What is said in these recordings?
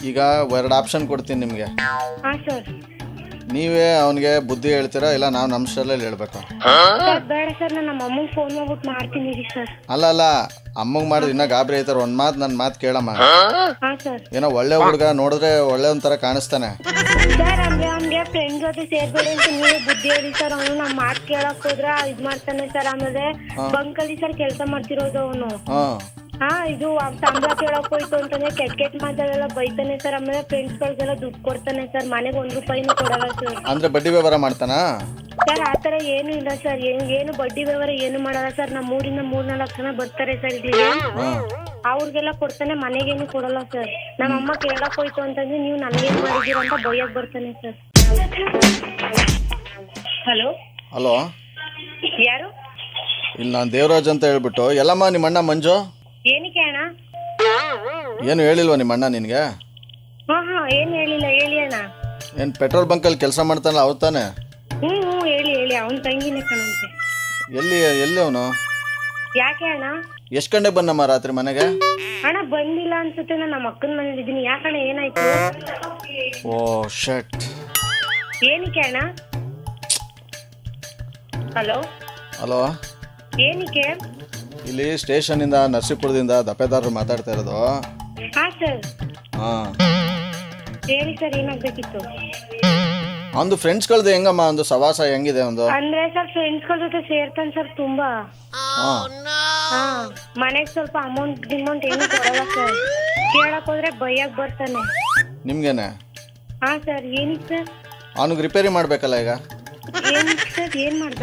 ಈಗ ಎರಡು ಆಪ್ಷನ್ ಕೊಡ್ತೀನಿ ನಿಮಗೆ. ಹಾ ಸರ್ ನೀವೇ ಅವನಿಗೆ ಬುದ್ಧಿ ಹೇಳ್ತೀರಾ ಇಲ್ಲ ನಾವು ನಮ್ಮ ಸ್ಟೈಲಲ್ಲಿ ಹೇಳ್ಬೇಕು? ಸರ್ ಬೇಡ ಸರ್ ನಾನು ನಮ್ಮ ಅಮ್ಮಂಗೆ ಫೋನ್ ಮಾಡ್ಬಿಟ್ಟು ಮಾಡ್ತೀನಿ ರೀ ಸರ್ ಅಲ್ಲ ಅಲ್ಲ ಅಮ್ಮಂಗೆ ಮಾಡಿದ್ರೆ ಇನ್ನ ಗಾಬರಿ ಆಯ್ತಾರೆ ಒಂದು ಮಾತು ನನ್ನ ಮಾತು ಕೇಳಮ್ಮ. ಹಾ ಸರ್ ಏನೋ ಒಳ್ಳೆ ಹುಡುಗ ನೋಡಿದ್ರೆ ಒಳ್ಳೆ ಒಂಥರ ಕಾಣಿಸ್ತಾನೆ. ಸರ್ ಅಂದ್ರೆ ಅವ್ನಿಗೆ ಫ್ರೆಂಡ್ ಜೊತೆ ಸೇರ್ಬೇಡಿ ಅಂತ ನೀವೇ ಬುದ್ಧಿ ಹೇಳಿ ಸರ್ ಅವನು ನಮ್ಮ ಮಾತು ಕೇಳಕ್ ಹೋದ್ರ ಇದ್ ಮಾಡ್ತಾನೆ ಸರ್ ಆಮೇಲೆ ಬಂಕಲ್ಲಿ ಸರ್ ಕೆಲಸ ಮಾಡ್ತಿರೋದು ಅವನು. ಹಾಂ. ಹಾ ಇದು ಸಂಬಳ ಕೇಳಕ್ ಹೋಯ್ತು ಅಂತಂದ್ರೆ ಕೆಟ್ಟ ಕೆಟ್ಟ ಮಾತಾಡೆಲ್ಲ ಬೈತಾನೆ ಸರ್ ಆಮೇಲೆ ಫ್ರೆಂಡ್ಸ್ ಗಳಿಗೆಲ್ಲ ದುಡ್ಡು ಕೊಡ್ತಾನೆ ಸರ್ ಮನೆಗೆ ಒಂದ್ ರೂಪಾಯಿನೂ ಕೊಡಲ್ಲ ಸರ್ ಅಂದ್ರೆ ಬಡ್ಡಿ ವ್ಯವಹಾರ ಮಾಡ್ತಾನಾ? ಸರ್ ಆತರ ಏನು ಇಲ್ಲ ಸರ್ ಏನು ಏನು ಬಡ್ಡಿ ವ್ಯವಹಾರ ಏನು ಮಾಡಲ್ಲ ಸರ್ ನಮ್ಮ ಊರಿಂದ ಮೂರ್ ನಾಲ್ಕು ಜನ ಬರ್ತಾರೆ ಸರ್ ಇಲ್ಲಿ ಅವ್ರಿಗೆಲ್ಲ ಕೊಡ್ತಾನೆ ಮನೆಗೇನು ಕೊಡಲ್ಲ ಸರ್ ನಮ್ಮ ಅಮ್ಮ ಕೇಳಕ್ ಹೋಯ್ತು ಅಂತಂದ್ರೆ ನೀವು ನನ್ಗೇನ್ ಮಾಡಿದೀರ ಅಂತ ಬೈಯಕ್ ಬರ್ತಾನೆ ಸರ್ ಹಲೋ ಹಲೋ ಯಾರು? ಇಲ್ಲಿ ನಾನು ದೇವರಾಜ್ ಅಂತ ಹೇಳ್ಬಿಟ್ಟು. ಎಲ್ಲಮ್ಮ ನಿಮ್ಮ ಅಣ್ಣ ಮಂಜು? ಏನಕ್ಕೆ ಅಣ್ಣ? ಏನು ಹೇಳಿಲ್ವಾ ನಿಮ್ಮ ಅಣ್ಣ ನಿನಗೆ? ಹಾ ಹಾ ಏನ್ ಹೇಳಿಲ್ಲ ಹೇಳಿ ಅಣ್ಣ. ಏನು ಪೆಟ್ರೋಲ್ ಬಂಕಲ್ಲಿ ಕೆಲಸ ಮಾಡ್ತಾನಲ್ಲ ಅವ್ರು ತಾನೆ? ಹ್ಮ್ ಹ್ಮ್ ಹೇಳಿ ಹೇಳಿ ಅವನ್ ತಂಗಿನೇ ಕಣಂತೆ ಎಲ್ಲಿ ಎಲ್ಲಿ ಅವನು? ಯಾಕೆ ಅಣ್ಣ? ಎಷ್ಟು ಗಂಟೆಗೆ ಬಂದಮ್ಮ ರಾತ್ರಿ ಮನೆಗೆ? ಅಣ್ಣ ಬಂದಿಲ್ಲ ಅನ್ಸುತ್ತೆ ನಾನು ನಮ್ಮ ಅಕ್ಕನ ಮನೇಲಿ ಇದ್ದೀನಿ. ಯಾಕಣ್ಣ ಏನಾಯ್ತು? Oh shut. ಏನಕ್ಕೆ ಅಣ್ಣ? ಹಲೋ? ಹಲೋ? ಏನಕ್ಕೆ? ಇಲ್ಲಿ ಸ್ಟೇಷನಿಂದ ನರಸೀಪುರದಿಂದ ದಪ್ಪೆದಾರರು ಮಾತಾಡ್ತಾ ಇರೋದು. ಹಾ ಸರ್ ಹಾಂ. ಹೇಳಿ ಸರ್ ಏನಾಗ್ಬೇಕಿತ್ತು ಅವನು ಫ್ರೆಂಡ್ಸ್ಗಳ್ದು ಹೆಂಗಮ್ಮ? ಒಂದು ಸವಾಸ ಹೆಂಗಿದೆ ಒಂದು? ಅಂದ್ರೆ ಸರ್ ಫ್ರೆಂಡ್ಸ್ಗಳ ಜೊತೆ ಸೇರ್ತಾನೆ ಸರ್ ತುಂಬಾ. ಹಾಂ. ಹಾ. ಮನೆಗ್ ಸ್ವಲ್ಪ ಅಮೌಂಟ್ ಗಿಮೌಂಟ್ ಏನು ಕೊಡಲ್ಲ ಸರ್ ಕೇಳಕ್ ಹೋದ್ರೆ ಬೈಯಾಗ್ ಬರ್ತಾನೆ. ನಿಮ್ಗೇನೆ? ಹಾ ಸರ್ ಏನಿಕ್ ಸರ್ ಅವನಿಗೆ ರಿಪೇರಿ ಮಾಡಬೇಕಲ್ಲ ಈಗ? ಏನಿಕ್ ಸರ್ ಏನ್ ಮಾಡ್ದ?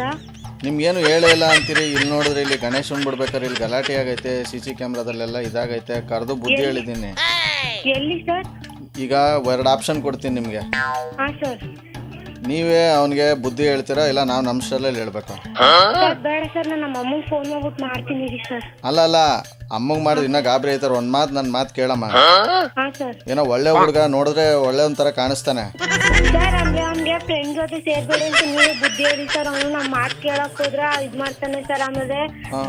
ನಿಮ್ಗೇನು ಹೇಳೇ ಇಲ್ಲ ಅಂತೀರಿ? ಇಲ್ಲಿ ನೋಡಿದ್ರೆ ಇಲ್ಲಿ ಗಣೇಶನ್ ಬಿಡ್ಬೇಕಾದ್ರೆ ಇಲ್ಲಿ ಗಲಾಟೆ ಆಗೈತೆ ಸಿ ಸಿ ಕ್ಯಾಮ್ರಾದಲ್ಲೆಲ್ಲ ಇದಾಗೈತೆ ಕರೆದು ಬುದ್ಧಿ ಹೇಳಿದ್ದೀನಿ. ಎಲ್ಲಿ ಸರ್? ಈಗ ಎರಡು ಆಪ್ಷನ್ ಕೊಡ್ತೀನಿ ನಿಮಗೆ. ಹಾ ಸರ್. ನೀವೇ ಅವನಿಗೆ ಬುದ್ಧಿ ಹೇಳ್ತೀರಾ? ಇಲ್ಲ ನಾವು ನಮ್ಮ ಸ್ಟೈಲಲ್ಲಿ ಹೇಳ್ಬೇಕು? ಸರ್ ಬೇಡ ಸರ್ ನಾನು ನಮ್ಮ ಅಮ್ಮಂಗೆ ಫೋನ್ ಮಾಡ್ಬಿಟ್ಟು ಮಾಡ್ತೀನಿ ರೀ ಸರ್. ಅಲ್ಲ ಅಲ್ಲ ಅಮ್ಮಗ್ ಮಾಡಿದ್ರೆ ಇನ್ನ ಗಾಬರಿ ಐತಾರ ಒಂದ್ ಮಾತು ನನ್ನ ಮಾತು ಕೇಳಮ್ಮ. ಹಾ ಸರ್. ಏನೋ ಒಳ್ಳೆ ಹುಡುಗ ನೋಡಿದ್ರೆ ಒಳ್ಳೆ ಒಂಥರ ಕಾಣಿಸ್ತಾನೆ. ಸರ್ ಅಂದ್ರೆ ಅವ್ನಿಗೆ ಫ್ರೆಂಡ್ ಜೊತೆ ಸೇರ್ಬೇಡಿ ಅಂತ ನೀವೇ ಬುದ್ಧಿ ಹೇಳಿ ಸರ್ ಅವನು ನಮ್ಮ ಮಾತು ಕೇಳಕ್ ಹೋದ್ರ ಇದ್ ಮಾಡ್ತಾನೆ ಸರ್ ಆಮೇಲೆ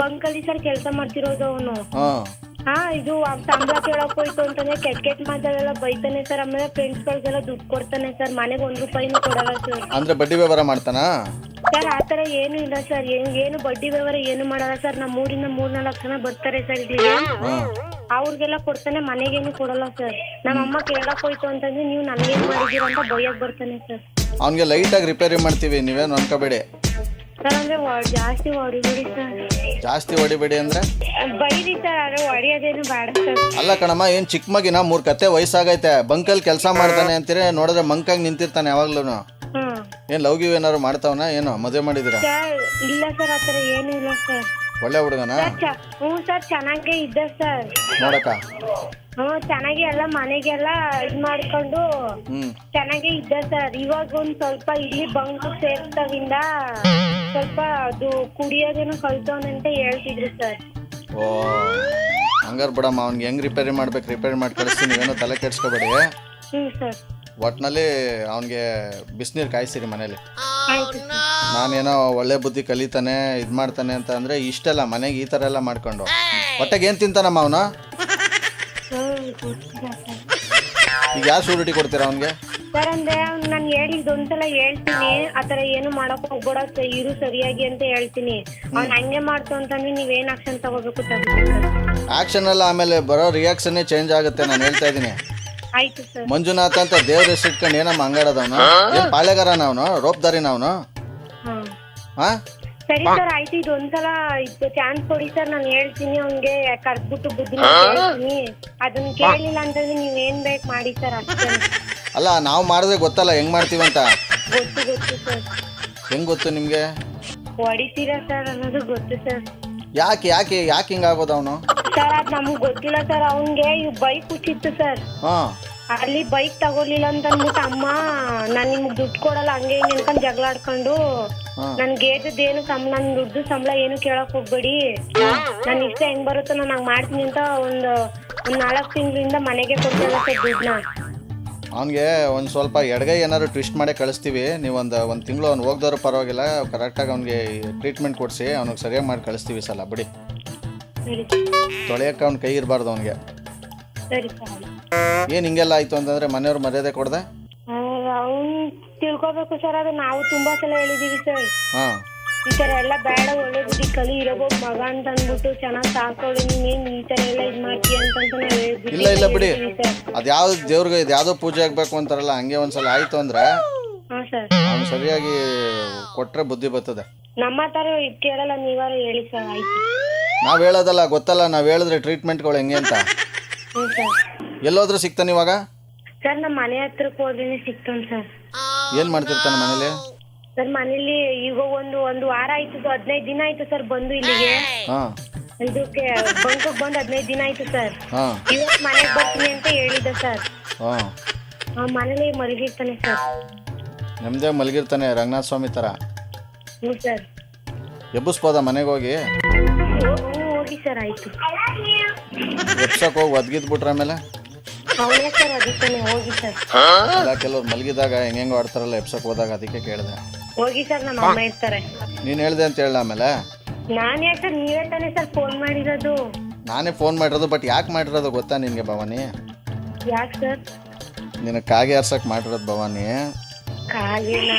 ಬಂಕಲ್ಲಿ ಸರ್ ಕೆಲಸ ಮಾಡ್ತಿರೋದು ಅವನು. ಹಾಂ. ಹಾ ಇದು ಸಂಬಳ ಕೇಳಕ್ ಹೋಯ್ತು ಅಂತಂದ್ರೆ ಕೆಟ್ಟ ಕೆಟ್ಟ ಮಾತಾಡೆಲ್ಲ ಬೈತಾನೆ ಸರ್ ಆಮೇಲೆ ಫ್ರೆಂಡ್ಸ್ ಗಳಿಗೆಲ್ಲ ದುಡ್ಡು ಕೊಡ್ತಾನೆ ಸರ್ ಮನೆಗೆ ಒಂದ್ ರೂಪಾಯಿನೂ ಕೊಡಲ್ಲ ಸರ್ ಅಂದ್ರೆ ಬಡ್ಡಿ ವ್ಯವಹಾರ ಮಾಡ್ತಾನಾ? ಸರ್ ಆತರ ಏನು ಇಲ್ಲ ಸರ್ ಏನು ಏನು ಬಡ್ಡಿ ವ್ಯವಹಾರ ಏನು ಮಾಡಲ್ಲ ಸರ್ ನಮ್ಮ ಊರಿಂದ ಮೂರ್ ನಾಲ್ಕು ಜನ ಬರ್ತಾರೆ ಸರ್ ಇಲ್ಲಿಗೆ. ಹಾಂ. ಅವ್ರಿಗೆಲ್ಲ ಕೊಡ್ತಾನೆ ಮನೆಗೇನು ಕೊಡಲ್ಲ ಸರ್ ನಮ್ಮ ಅಮ್ಮ ಕೇಳಕ್ ಹೋಯ್ತು ಅಂತಂದ್ರೆ ನೀವು ನನ್ಗೇನ್ ಮಾಡಿದೀರ ಅಂತ ಬೈಯಕ್ ಬರ್ತಾನೆ ಸರ್ ಅವನಿಗೆ ಲೈಟಾಗಿ ರಿಪೇರಿ ಮಾಡ್ತೀವಿ. ನೀವೇನು ಅನ್ಕೋಬೇಡಿ. ಸರ್ ಅಂದ್ರೆ ವ- ಜಾಸ್ತಿ ಹೊಡಿಬೇಡಿ ಸರ್. ಜಾಸ್ತಿ ಹೊಡಿಬೇಡಿ ಅಂದರೆ? ಬೈರಿ ಸರ್ ಆದ್ರೆ ಹೊಡಿಯೋದೇನು ಬೇಡ ಸರ್. ಅಲ್ಲ ಕಣಮ್ಮ ಏನ್ ಚಿಕ್ಕ ಮಗಿನ ಮೂರ್ ಕತೆ ವಯಸ್ಸಾಗೈತೆ. ಬಂಕಲ್ ಕೆಲಸ ಮಾಡ್ತಾನೆ ಅಂತೀರಿ ನೋಡಿದ್ರೆ ಮಂಕಾಗಿ ನಿಂತಿರ್ತಾನೆ ಯಾವಾಗ್ಲೂ ಹ್ಮ್. ಏನು ಲವ್ ಗಿವ್ ಏನಾದ್ರು ಮಾಡ್ತಾವನ ಏನು ಮದುವೆ ಮಾಡಿದ್ರ ಸರ್ ಇಲ್ಲ ಸರ್ ಆತರ ಏನು ಇಲ್ಲ ಸರ್. ಒಳ್ಳೆ ಹುಡುಗನ? ಸರ್ ಚ- ಹ್ಞೂ ಸರ್ ಚೆನ್ನಾಗೇ ಇದ್ದ ಸರ್. ನೋಡಕ್ಕ. ಹ್ಞೂ ಚೆನ್ನಾಗಿ ಎಲ್ಲ ಮನೆಗೆಲ್ಲ ಇದ್ ಮಾಡ್ಕೊಂಡು ಹ್ಮ್. ಚೆನ್ನಾಗೇ ಇದ್ದ ಸರ್. ಇವಾಗ ಒಂದ್ ಸ್ವಲ್ಪ ಇಲ್ಲಿ ಬಂಕ್ ಸೇರ್ತಾವಿಂದ ಸ್ವಲ್ಪ ಅದು ಕುಡಿಯೋದೇನೋ ಕಲ್ತವನಂತ ಹೇಳ್ತಿದ್ರು ಸರ್. ಓ ಹಂಗಾರೆ ಬಿಡಮ್ಮ ಅವ್ನಿಗೆ ಹೆಂಗ್ ರಿಪೇರಿ ಮಾಡ್ಬೇಕು ರಿಪೇರಿ ಮಾಡಿ ಕಳಿಸ್ತೀನಿ ಏನೋ ತಲೆ ಕೆಡ್ಸ್ಕೋಬೇಡಿ. ಸರ್. ಒಟ್ಟಿನಲ್ಲಿ ಅವನಿಗೆ ಬಿಸಿನೀರು ಕಾಯಿಸಿರಿ ಮನೇಲಿ. ಆಯ್ತು ನಾನೇನೋ ಒಳ್ಳೆ ಬುದ್ಧಿ ಕಲಿತಾನೆ ಇದು ಮಾಡ್ತಾನೆ ಅಂತ ಅಂದ್ರೆ ಇಷ್ಟೆಲ್ಲ ಮನೆಗೆ ಈ ಥರ ಎಲ್ಲ ಮಾಡ್ಕೊಂಡು. ಹೊಟ್ಟೆಗೆ ಏನು ತಿಂತಾನಮ್ಮ ಅವನು? ಈಗ ಯಾವ ಶೂರಿಟಿ ಕೊಡ್ತೀರಾ ಅವನಿಗೆ? ಸರ್ ಅಂದ್ರೆ ಅವ್ನ್ ನಾನು ಹೇಳಿದ್ ಒಂದ್ಸಲ ಹೇಳ್ತೀನಿ ಆತರ ಏನು ಮಾಡಕ್ ಹೋಗ್ಬೇಡ ಸ- ಇರು ಸರಿಯಾಗಿ ಅಂತ ಹೇಳ್ತೀನಿ. ಅವ್ನ್ ಹಂಗೆ ಮಾಡ್ತು ಅಂತಂದ್ರೆ ನೀವೇನ್ ಆಕ್ಷನ್ ತಗೋಬೇಕು ಆಕ್ಷನ್ ಎಲ್ಲ ಆಮೇಲೆ ಬರೋ ರಿಯಾಕ್ಷನ್ ಚೇಂಜ್ ಆಗುತ್ತೆ ನಾನು ಹೇಳ್ತಾ ಇದ್ದೀನಿ. ಆಯ್ತು ಸರ್. ಮಂಜುನಾಥ ಅಂತ ದೇವ್ರ ಹೆಸರು ಇಟ್ಕೊಂಡು ಏನಮ್ಮ ಹಂಗಾಡದವನು ಏನು ಪಾಳೆಗಾರನ ಅವನು? ರೋಪ್ದಾರಿನ ಅವನು? ಹಾ. ಹಾಂ? ಸರಿ ಸರ್ ಆಯ್ತು ಇದು ಒಂದ್ಸಲ ಇದು ಚಾನ್ಸ್ ಕೊಡಿ ಸರ್ ನಾನು ಹೇಳ್ತೀನಿ ಅವ್ನ್ಗೆ ಕರ್ದ್ಬಿಟ್ಟು ಬುದ್ಧಿ ಹೇಳ್ತೀನಿ. ಅದನ್ನ ಕೇಳಿಲ್ಲ ಅಂತಂದ್ರೆ ನೀವ್ ಏನ್ ಬೇಕು ಮಾಡಿ ಸರ್ ಅಷ್ಟೇ. ಅಲ್ಲ ನಾವು ಮಾಡಿದ್ರೆ ಗೊತ್ತಲ್ಲ ಹೆಂಗ್ ಮಾಡ್ತೀವಂತ ಗೊತ್ತು ಗೊತ್ತು ಸರ್. ಹೆಂಗ್ ಗೊತ್ತು ನಿಮ್ಗೆ? ಹೊಡಿತೀರಾ ಸರ್ ಅನ್ನೋದು ಗೊತ್ತು ಸರ್. ಯಾಕೆ ಯಾಕೆ ಯಾಕೆ ಹಿಂಗಾಗೋದು ಅವನು? ಸರ್ ಅದ್ ನಮ್ಗ್ ಗೊತ್ತಿಲ್ಲ ಸರ್. ಅವ್ನ್ಗೆ ಬೈಕ್ ಹುಚ್ಚಿತ್ತು ಸರ್. ಹಾ. ಅಲ್ಲಿ ಬೈಕ್ ತಗೋಲಿಲ್ಲ ಅಂತ ಅಂದ್ಬಿಟ್ಟು ಅಮ್ಮ ನಾನ್ ನಿಮ್ಗ್ ದುಡ್ಡು ಕೊಡಲ್ಲ ಹಂಗೆ ಹಿಂಗೆ ಅನ್ಕೊಂಡ್ ಜಗಳ ಆಡ್ಕೊಂಡು ಹಾ. ನನ್ ಗೇಟದ್ ಏನು ಸಂಬಳ ನನ್ ದುಡ್ಡು ಸಂಬಳ ಏನು ಕೇಳಕ್ ಹೋಗ್ಬೇಡಿ. ನನ್ ಇಷ್ಟ ಹೆಂಗ್ ಬರುತ್ತೋ ನಾನು ಹಂಗ್ ಮಾಡ್ತೀನಿ ಅಂತ ಒಂದು ಒಂದ್ ನಾಲ್ಕು ತಿಂಗಳಿಂದ ಮನೆಗೆ ಕೊಡ್ತಿಲ್ಲ ಸರ್ ದುಡ್ಡನ್ನ. ಅವನಿಗೆ ಒಂದು ಸ್ವಲ್ಪ ಎಡಗೈ ಏನಾದ್ರು ಟ್ವಿಸ್ಟ್ ಮಾಡೇ ಕಳಿಸ್ತೀವಿ. ನೀವು ಒಂದು ಒಂದು ತಿಂಗಳು ಅವ್ನು ಹೋಗ್ದವ್ರು ಪರವಾಗಿಲ್ಲ ಕರೆಕ್ಟಾಗಿ ಅವ್ನಿಗೆ ಟ್ರೀಟ್ಮೆಂಟ್ ಕೊಡಿಸಿ ಅವ್ನಿಗೆ ಸರಿಯಾಗಿ ಮಾಡಿ ಕಳಿಸ್ತೀವಿ ಸಲ ಬಿಡಿ. ಸರಿ. ತೊಳೆಯೋಕೆ ಅವ್ನ ಕೈ ಇರಬಾರ್ದು ಅವನಿಗೆ. ಏನು ಹಿಂಗೆಲ್ಲ ಆಯಿತು ಅಂತಂದರೆ ಮನೆಯವ್ರು ಮರ್ಯಾದೆ ಕೊಡ್ದೆ? ತಿಳ್ಕೊಬೇಕು ಸರ್ ಅದು ನಾವು ತುಂಬಾ ಸಲ ಹೇಳಿದೀವಿ ಸರ್. ಹಾಂ. ಈ ತರ ಎಲ್ಲ ಬೇಡ ಒಳ್ಳೆ ಬುದ್ಧಿ ಕಲಿ ಮಗ ಅಂತ ಅಂದ್ಬಿಟ್ಟು ಚೆನ್ನಾಗಿ ಸಾಕೊಳ್ಳಿ ನೀನ್ ಈ ತರ ಎಲ್ಲ ಇದ್ ಮಾಡ್ತೀಯ ಅಂತ ನಾವ್ ಇಲ್ಲ ಇಲ್ಲ ಬಿಡಿ. ಅದ್ಯಾವ್ದು ಸರ್. ಅದು ದೇವ್ರಿಗೆ ಇದು ಯಾವುದೋ ಪೂಜೆ ಆಗಬೇಕು ಅಂತಾರಲ್ಲ ಹಂಗೆ ಒಂದ್ಸಲ ಆಯ್ತು ಅಂದ್ರೆ ಹಾ ಸರ್. ಅವ್ನು ಸರಿಯಾಗಿ ಕೊಟ್ಟರೆ ಬುದ್ಧಿ ಬರ್ತದೆ. ನಮ್ಮ ತರ ಇದ್ ಕೇಳಲ್ಲ ನೀವಾರು ಹೇಳಿ ಸರ್ ಆಯ್ತು. ನಾವು ಹೇಳೋದಲ್ಲ ಗೊತ್ತಲ್ಲ ನಾವ್ ಹೇಳಿದ್ರೆ ಟ್ರೀಟ್ಮೆಂಟ್ಗಳು ಹೆಂಗೆ ಅಂತ. ಹ್ಞೂ ಸರ್. ಎಲ್ಲೋದ್ರೂ ಸಿಗ್ತಾನೆ ಇವಾಗ ಸರ್ ನಮ್ಮ ಮನೆ ಹತ್ರಕ್ಕೆ ಹೋದ್ರೇನೆ ಸಿಕ್ತಾನೆ ಸರ್. ಏನು ಮಾಡ್ತಿರ್ತಾನೆ ಮನೇಲಿ? ಸರ್ ಮನೇಲಿ ಈಗ ಒಂದು ಒಂದು ವಾರ ಆಯ್ತು ಹದಿನೈದು ದಿನ ಆಯ್ತು ಸರ್ ಬಂದು ಇಲ್ಲಿಗೆ. ಹಾ. ಇದಕ್ಕೆ ಬಂದು ಬಂದು ಹದಿನೈದು ದಿನ ಆಯ್ತು ಸರ್. ಹಾ. ಇವತ್ತು ಮನೆಗೆ ಬರ್ತೀನಿ ಅಂತ ಹೇಳಿದ್ದೆ ಸರ್. ಹಾ. ಆ ಮನೇಲಿ ಮಲಗಿರ್ತಾನೆ ಸರ್. ನಮ್ದೇ ಮಲಗಿರ್ತಾನೆ ರಂಗನಾಥ ಸ್ವಾಮಿ ತರ. ಹ್ಞೂ ಸರ್. ಎಬ್ಬಿಸ್ಬೋದ ಮನೆಗೆ ಹೋಗಿ? ಹ್ಞೂ ಹೋಗಿ ಸರ್ ಆಯ್ತು. ಎಬ್ಸಕ್ಕೆ ಹೋಗಿ ಒದ್ಗಿದ್ಬಿಟ್ರೆ ಆಮೇಲೆ? ಅವನೇ ಸರ್ ಅದಕ್ಕೆ ಹೋಗಿ ಸರ್. ಕೆಲವ್ರು ಮಲಗಿದಾಗ ಹೆಂಗೆಂಗೋ ಆಡ್ತಾರಲ್ಲ ಎಬ್ಸಕ್ಕೆ ಹೋದಾಗ ಅದಕ್ಕೆ ಕೇಳಿದೆ. ಹೋಗಿ ಸರ್ ನಮ್ಮ ಅಮ್ಮ ಇರ್ತಾರೆ. ನೀನು ಹೇಳ್ದೆ ಅಂತ ಹೇಳ ಆಮೇಲೆ. ನಾನು ಯಾಕೆ ಸರ್ ನೀವೇ ತಾನೇ ಸರ್ ಫೋನ್ ಮಾಡಿರೋದು? ನಾನೇ ಫೋನ್ ಮಾಡಿರೋದು ಬಟ್ ಯಾಕೆ ಮಾಡಿರೋದು ಗೊತ್ತಾ ನಿನಗೆ ಭವಾನಿ? ಯಾಕೆ ಸರ್? ನಿನಗೆ ಕಾಗೆ ಆರ್ಸಕ್ಕೆ ಮಾಡಿರೋದು ಭವಾನಿ. ಕಾಗೇನಾ?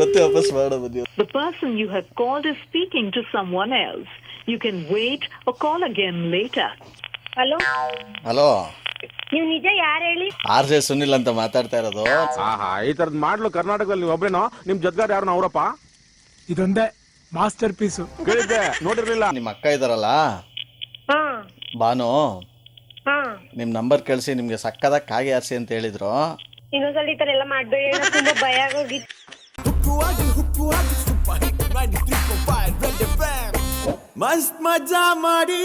ಮತ್ತೆ ವಾಪಸ್ ಮಾಡೋದು ನೀವು. The person you have called is speaking to someone else. You can wait or call again later. Hello? Hello? ನೀವು ನಿಜ ಯಾರು ಹೇಳಿ? ಆರ್ ಜೆ ಸುನಿಲ್ ಅಂತ ಮಾತಾಡ್ತಾ ಇರೋದು. ಆಹಾ ಈ ತರದ್ ಮಾಡ್ಲು ಕರ್ನಾಟಕದಲ್ಲಿ ನೀವು ಒಬ್ರೇನೋ? ನಿಮ್ ಜೊತೆಗಾರ ಯಾರು ಅವರಪ್ಪ? ಇದೊಂದೇ ಮಾಸ್ಟರ್ ಪೀಸು. ಕೇಳಿದ್ದೆ ನೋಡಿರ್ಲಿಲ್ಲ. ನಿಮ್ಮ ಅಕ್ಕ ಇದಾರಲ್ಲ? ಹಾ. ಬಾನು ಹಾ. ನಿಮ್ಮ ನಂಬರ್ ಕಳಿಸಿ ನಿಮಗೆ ಸಕ್ಕದ ಕಾಗೆ ಆರ್ಸಿ ಅಂತ ಹೇಳಿದ್ರು. ಇನ್ನೊಂದ್ಸಲ ಈ ತರ ಎಲ್ಲ ಮಾಡ್ಬೇಡಿ ನಂಗ್ ತುಂಬಾ ಭಯ ಆಗೋಗಿತ್ತು. ಮಸ್ತ್ ಮಜಾ ಮಾಡಿ.